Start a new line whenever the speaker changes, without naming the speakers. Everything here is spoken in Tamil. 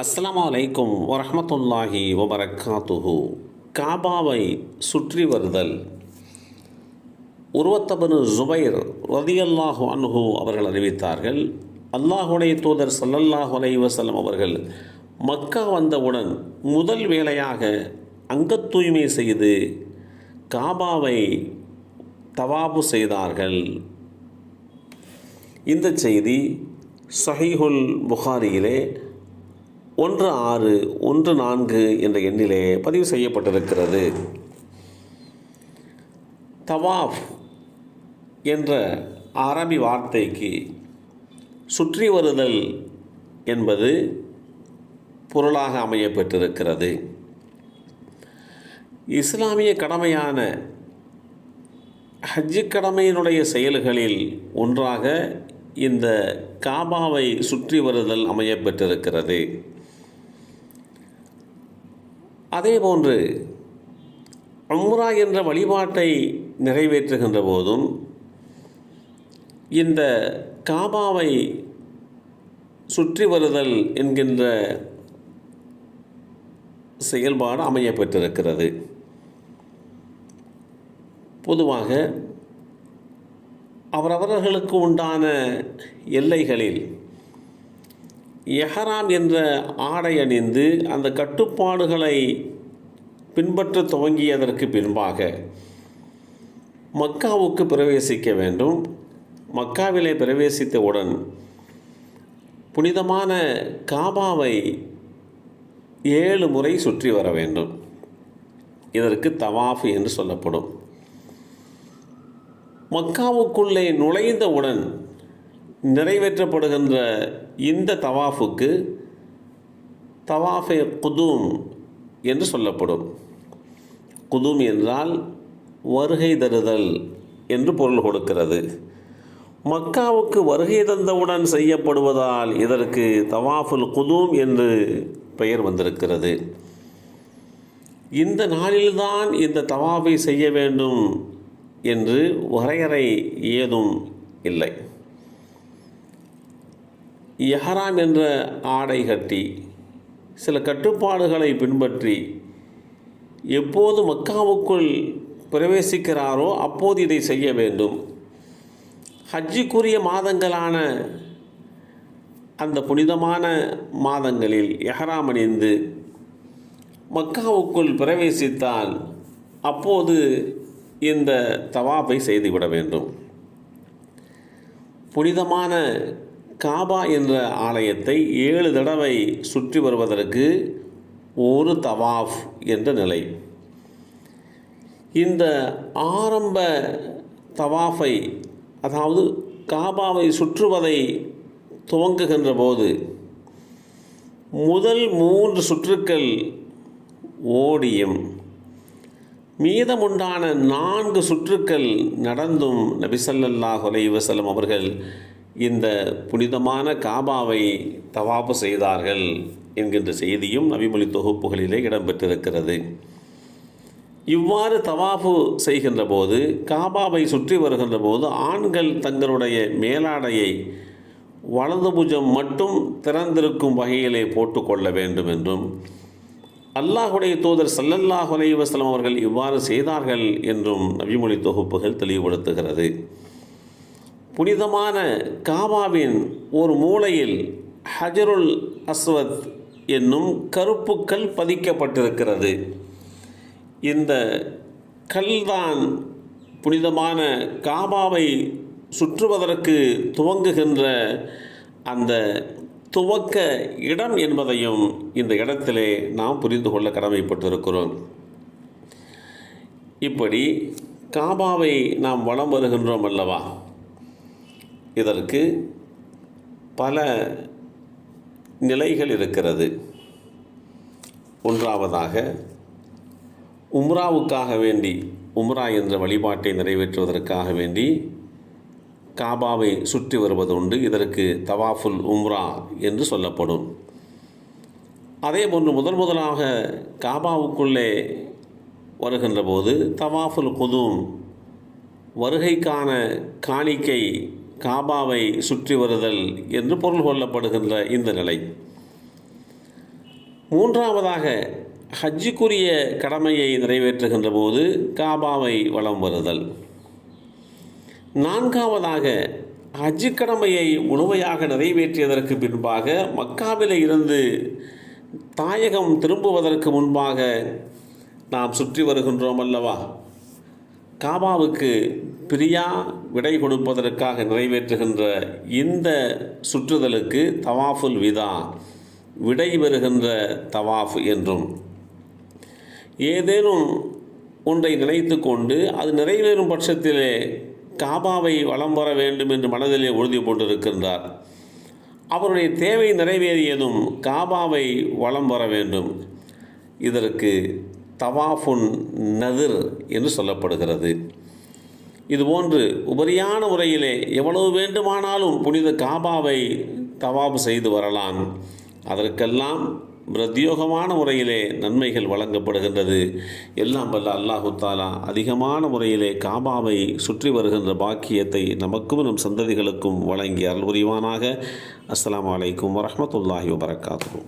அஸ்லாம் அலைக்கும் வரமத்துல்லாஹி வபரகாத்துஹு. காபாவை சுற்றி வருதல். உருவத்தபனு ஜுபைர் ரதியல்லாஹு அன்ஹு அவர்கள் அறிவித்தார்கள். அல்லாஹுடைய தூதர் சல்லல்லாஹு அலை வசலம் அவர்கள் மக்கா வந்தவுடன் முதல் வேலையாக அங்க தூய்மை செய்து காபாவை தவாபு செய்தார்கள். இந்த செய்தி சஹீஹுல் புகாரியிலே ஒன்று ஆறு ஒன்று நான்கு என்ற எண்ணிலே பதிவு செய்யப்பட்டிருக்கிறது. தவாஃப் என்ற அரபி வார்த்தைக்கு சுற்றி வருதல் என்பது பொருளாக அமையப்பெற்றிருக்கிறது. இஸ்லாமிய கடமையான ஹஜ்ஜு கடமையினுடைய செயல்களில் ஒன்றாக இந்த காபாவை சுற்றி வருதல் அமையப்பெற்றிருக்கிறது. அதே போன்று அம்ரா என்ற வழிபாட்டை நிறைவேற்றுகின்ற போதும் இந்த காபாவை சுற்றி வருதல் என்கின்ற செயல்பாடு அமையப்பெற்றிருக்கிறது. பொதுவாக அவரவர்களுக்கு உண்டான எல்லைகளில் எஹராம் என்ற ஆடை அணிந்து அந்த கட்டுப்பாடுகளை பின்பற்ற துவங்கியதற்கு பின்பாக மக்காவுக்கு பிரவேசிக்க வேண்டும். மக்காவிலே பிரவேசித்தவுடன் புனிதமான காபாவை ஏழு முறை சுற்றி வர வேண்டும். இதற்கு தவாஃப் என்று சொல்லப்படும். மக்காவுக்குள்ளே நுழைந்தவுடன் நிறைவேற்றப்படுகின்ற இந்த தவாஃபுக்கு தவாஃபே குதூம் என்று சொல்லப்படும். குதூம் என்றால் வருகை தருதல் என்று பொருள் கொடுக்கிறது. மக்காவுக்கு வருகை தந்தவுடன் செய்யப்படுவதால் இதற்கு தவாஃபுல் குதூம் என்று பெயர் வந்திருக்கிறது. இந்த நாளில்தான் இந்த தவாஃபை செய்ய வேண்டும் என்று வரையறை ஏதும் இல்லை. எஹராம் என்ற ஆடை கட்டி சில கட்டுப்பாடுகளை பின்பற்றி எப்போது மக்காவுக்குள் பிரவேசிக்கிறாரோ அப்போது இதை செய்ய வேண்டும். ஹஜ்ஜுக்குரிய மாதங்களான அந்த புனிதமான மாதங்களில் எஹராம் அணிந்து மக்காவுக்குள் பிரவேசித்தால் அப்போது இந்த தவாப்பை செய்துவிட வேண்டும். புனிதமான காபா என்ற ஆலயத்தை ஏழு தடவை சுற்றி வருவதற்கு ஒரு தவாஃப் என்ற நிலை. இந்த ஆரம்ப தவாஃபை அதாவது காபாவை சுற்றுவதை துவங்குகின்ற போது முதல் மூன்று சுற்றுக்கள் ஓடியும். மீதமுண்டான நான்கு சுற்றுக்கள் நடந்தும் நபிசல்லாஹ் அலைவசலம் அவர்கள் இந்த புனிதமான காபாவை தவாப்பு செய்தார்கள் என்கின்ற செய்தியும் நபிமொழி தொகுப்புகளிலே இடம்பெற்றிருக்கிறது. இவ்வாறு தவாஃபு செய்கின்ற போது காபாவை சுற்றி வருகின்ற போது ஆண்கள் தங்களுடைய மேலாடையை வலது புஜம் மட்டும் திறந்திருக்கும் வகையிலே போட்டுக்கொள்ள வேண்டும் என்றும் அல்லாஹுடைய தூதர் சல்லல்லாஹ் அலைவசலம் அவர்கள் இவ்வாறு செய்தார்கள் என்றும் நபிமொழி தொகுப்புகள் தெளிவுபடுத்துகிறது. புனிதமான காபாவின் ஒரு மூலையில் ஹஜருல் அஸ்வத் என்னும் கருப்புக்கல் பதிக்கப்பட்டிருக்கிறது. இந்த கல்தான் புனிதமான காபாவை சுற்றுவதற்கு துவங்குகின்ற அந்த துவக்க இடம் என்பதையும் இந்த இடத்திலே நாம் புரிந்து கொள்ள கடமைப்பட்டிருக்கிறோம். இப்படி காபாவை நாம் வளம் வருகின்றோம் அல்லவா? இதற்கு பல நிலைகள் இருக்கிறது. ஒன்றாவதாக உம்ராவுக்காக வேண்டி உம்ரா என்ற வழிபாட்டை நிறைவேற்றுவதற்காக வேண்டி காபாவை சுற்றி வருவது உண்டு. இதற்கு தவாஃபுல் உம்ரா என்று சொல்லப்படும். அதே போன்று முதல் முதலாக காபாவுக்குள்ளே வருகின்ற போது தவாஃபுல் குதும் வருகைக்கான காணிக்கை காபாவை சுற்றி வருதல் என்று பொருள் கொள்ளப்படுகின்ற இந்த நிலை. மூன்றாவதாக ஹஜ்ஜுக்குரிய கடமையை நிறைவேற்றுகின்ற போது காபாவை வளம் வருதல். நான்காவதாக ஹஜ்ஜு கடமையை முழுமையாக நிறைவேற்றியதற்கு பின்பாக மக்காவில் இருந்து தாயகம் திரும்புவதற்கு முன்பாக நாம் சுற்றி வருகின்றோம் அல்லவா? காபாவுக்கு பிரியா விடை கொடுப்பதற்காக நிறைவேற்றுகின்ற இந்த சுற்றுதலுக்கு தவாஃபுல் விதா விடை பெறுகின்ற தவாஃப் என்றும். ஏதேனும் ஒன்றை நினைத்து கொண்டு அது நிறைவேறும் பட்சத்திலே காபாவை வலம் வர வேண்டும் என்று மனதிலே உறுதி போட்டிருக்கின்றார் அவருடைய தேவை நிறைவேறியதும் காபாவை வலம் வர வேண்டும். இதற்கு தவாஃபுன் நதிர் என்று சொல்லப்படுகிறது. இதுபோன்று உபரியான முறையிலே எவ்வளவு வேண்டுமானாலும் புனித காபாவை தவாபு செய்து வரலாம். அதற்கெல்லாம் பிரத்யோகமான முறையிலே நன்மைகள் வழங்கப்படுகின்றது. எல்லாம் வல்ல அல்லாஹு தாலா அதிகமான முறையிலே காபாவை சுற்றி வருகின்ற பாக்கியத்தை நமக்கும் நம் சந்ததிகளுக்கும் வழங்கி அருள் புரிவானாக. அஸ்லாம் அலைக்கும் வரமத்துல்லாஹி வபரகாத்தூ